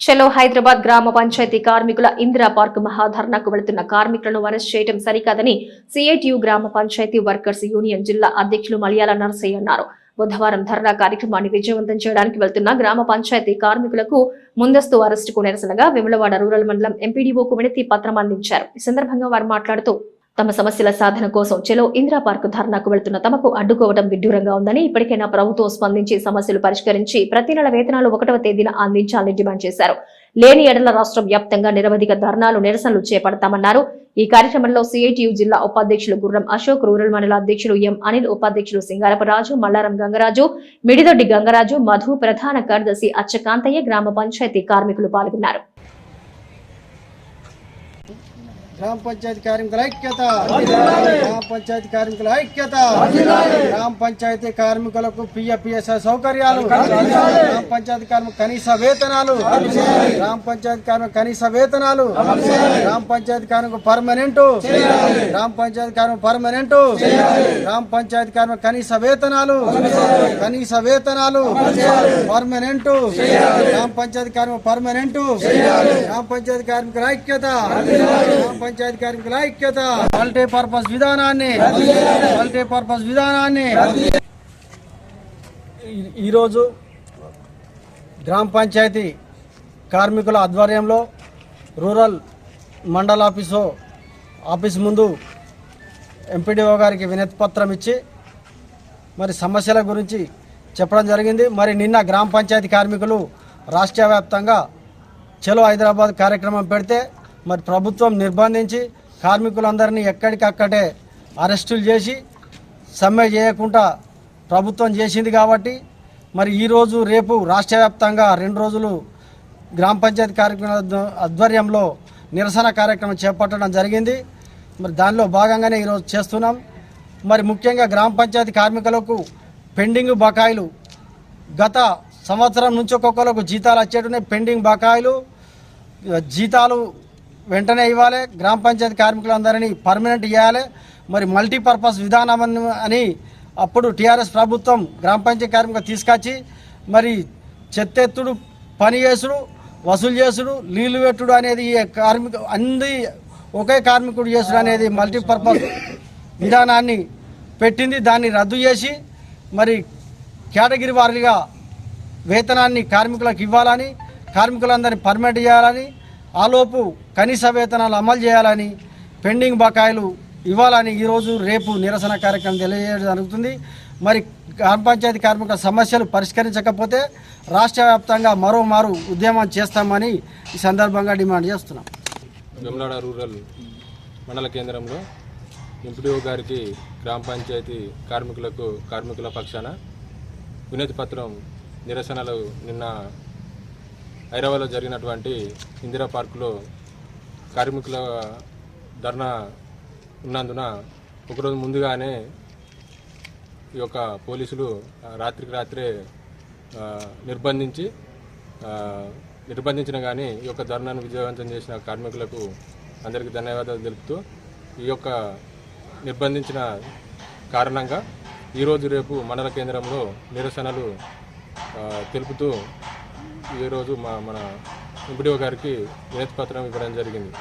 చలో హైదరాబాద్ గ్రామ పంచాయతీ కార్మికుల ఇందిరా పార్క్ మహాధర్నాకు వెళుతున్న కార్మికులను అరెస్ట్ చేయడం సరికాదని సిఐటియు గ్రామ పంచాయతీ వర్కర్స్ యూనియన్ జిల్లా అధ్యక్షులు మలయాళ నర్సయ్య అన్నారు. బుధవారం ధర్నా కార్యక్రమాన్ని విజయవంతం చేయడానికి వెళ్తున్న గ్రామ పంచాయతీ కార్మికులకు ముందస్తు అరెస్టుకు నిరసనగా విమలవాడ రూరల్ మండలం ఎంపీడీఓకు వినతి పత్రం అందించారు. ఈ సందర్భంగా వారు మాట్లాడుతూ తమ సమస్యల సాధన కోసం చెలో ఇందిరా పార్క్ ధర్నాకు వెళ్తున్న తమకు అడ్డుకోవడం విడ్డూరంగా ఉందని ఇప్పటికైనా ప్రభుత్వం స్పందించి సమస్యలు పరిష్కరించి ప్రతి నెల వేతనాలు ఒకటవ తేదీన అందించాలని డిమాండ్ చేశారు. లేని ఎడల రాష్ట్ర వ్యాప్తంగా నిరవధిక ధర్నాలు నిరసనలు చేపడతామన్నారు. ఈ కార్యక్రమంలో సిఐటియు జిల్లా ఉపాధ్యక్షులు గుర్రం అశోక్ రూరల్ మండల అధ్యక్షులు ఎం అనిల్ ఉపాధ్యక్షులు సింగారపరాజు మల్లారం గంగరాజు మిడిదొడ్డి గంగరాజు మధు ప్రధాన కార్యదర్శి అచ్చకాంతయ్య గ్రామ పంచాయతీ కార్మికులు పాల్గొన్నారు. గ్రామ పంచాయతీ కార్మికుల ఐక్యత గ్రామ పంచాయతీ కార్మికుల ఐక్యత గ్రామ పంచాయతీ కార్మికులకు పిఎఫ్పిఎస్ సౌకర్యాలు గ్రామ పంచాయతీ కార్మిక కనీస వేతనాలు గ్రామ పంచాయతీ కార్మిక కనీస వేతనాలు గ్రామ పంచాయతీ కార్మిక పర్మనెంట్ గ్రామ పంచాయతీ కార్మిక పర్మనెంట్ గ్రామ పంచాయతీ కార్మిక కనీస వేతనాలు కనీస వేతనాలు పర్మనెంట్ గ్రామ పంచాయతీ కార్మిక పర్మనెంట్ గ్రామ పంచాయతీ కార్మికుల ఐక్యత గ్రామ పంచాయతీ కార్మికుల ఐక్యత. మల్టీ పర్పస్ విధానాన్ని. మల్టీ పర్పస్ విధానాన్ని. ఈరోజు గ్రామ పంచాయతీ కార్మికుల ఆధ్వర్యంలో రూరల్ మండల ఆఫీసు ఆఫీస్ ముందు ఎంపీడీఓ గారికి వినతి పత్రం ఇచ్చి మరి సమస్యల గురించి చెప్పడం జరిగింది. మరి నిన్న గ్రామ పంచాయతీ కార్మికులు రాష్ట్ర వ్యాప్తంగా చలో హైదరాబాద్ కార్యక్రమం పెడితే మరి ప్రభుత్వం నిర్బంధించి కార్మికులందరినీ ఎక్కడికక్కడే అరెస్టులు చేసి సమ్మె చేయకుండా ప్రభుత్వం చేసింది కాబట్టి మరి ఈరోజు రేపు రాష్ట్ర వ్యాప్తంగా రెండు రోజులు గ్రామ పంచాయతీ కార్యక్రమాల ఆధ్వర్యంలో నిరసన కార్యక్రమం చేపట్టడం జరిగింది. మరి దానిలో భాగంగానే ఈరోజు చేస్తున్నాం. మరి ముఖ్యంగా గ్రామ పంచాయతీ కార్మికులకు పెండింగ్ బకాయిలు గత సంవత్సరం నుంచి ఒక్కొక్కరికి జీతాలు వచ్చేటున్నాయి పెండింగ్ బకాయిలు జీతాలు వెంటనే ఇవ్వాలి. గ్రామ పంచాయతీ కార్మికులందరినీ పర్మనెంట్ ఇవ్వాలి మరి మల్టీపర్పస్ విధానం అని- అప్పుడు టీఆర్ఎస్ ప్రభుత్వం గ్రామ పంచాయతీ కార్మికులు తీసుకొచ్చి మరి చెత్తెత్తుడు పని చేసుడు వసూలు చేసుడు నీళ్ళు పెట్టుడు అనేది ఈ కార్మిక అంది ఒకే కార్మికుడు చేసుడు అనేది మల్టీపర్పస్ విధానాన్ని పెట్టింది. దాన్ని రద్దు చేసి మరి కేటగిరీ వారీగా వేతనాన్ని కార్మికులకు ఇవ్వాలని కార్మికులందరినీ పర్మిట్ చేయాలని ఆలోపు కనీస వేతనాలు అమలు చేయాలని పెండింగ్ బకాయిలు ఇవ్వాలని ఈరోజు రేపు నిరసన కార్యక్రమం తెలియజేయడం జరుగుతుంది. మరి గ్రామ పంచాయతీ కార్మికుల సమస్యలు పరిష్కరించకపోతే రాష్ట్ర వ్యాప్తంగా మరోమారు ఉద్యమం చేస్తామని ఈ సందర్భంగా డిమాండ్ చేస్తున్నాం. వెమ్లాడ రూరల్ మండల కేంద్రంలో ఎంపీడీఓ గారికి గ్రామ పంచాయతీ కార్మికులకు కార్మికుల పక్షాన వినతి పత్రం నిరసనలు నిన్న హైదరాబాద్లో జరిగినటువంటి ఇందిరా పార్కులో కార్మికుల ధర్నా ఉన్నందున ఒకరోజు ముందుగానే ఈ యొక్క పోలీసులు రాత్రికి రాత్రే నిర్బంధించి నిర్బంధించిన కానీ ఈ యొక్క ధర్నాను విజయవంతం చేసిన కార్మికులకు అందరికీ ధన్యవాదాలు తెలుపుతూ ఈ యొక్క నిర్బంధించిన కారణంగా ఈరోజు రేపు మండల కేంద్రంలో నిరసనలు తెలుపుతూ ఈరోజు మా మన ఎంపీడీఓ గారికి వినతి పత్రం ఇవ్వడం జరిగింది.